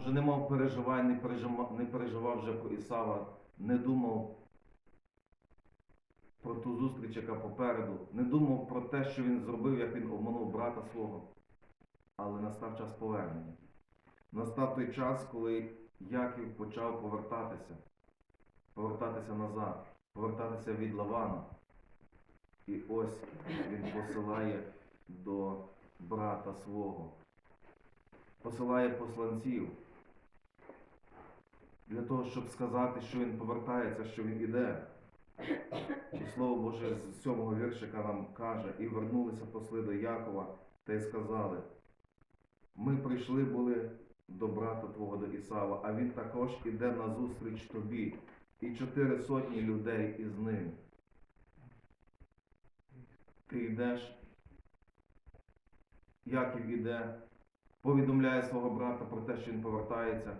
Може, не мав переживань, не переживав, не переживав вже про Ісава, не думав про ту зустріч, яка попереду, не думав про те, що він зробив, як він обманув брата свого. Але настав час повернення. Настав той час, коли Яків почав повертатися, повертатися назад, повертатися від Лавана. І ось він посилає до брата свого, посилає посланців для того, щоб сказати, що він повертається, що він іде. І Слово Боже з сьомого віршика нам каже, і вернулися посли до Якова та й сказали, ми прийшли були до брата твого до Ісава, а він також іде назустріч тобі, і чотири сотні людей із ним. Ти йдеш, Яків іде, повідомляє свого брата про те, що він повертається,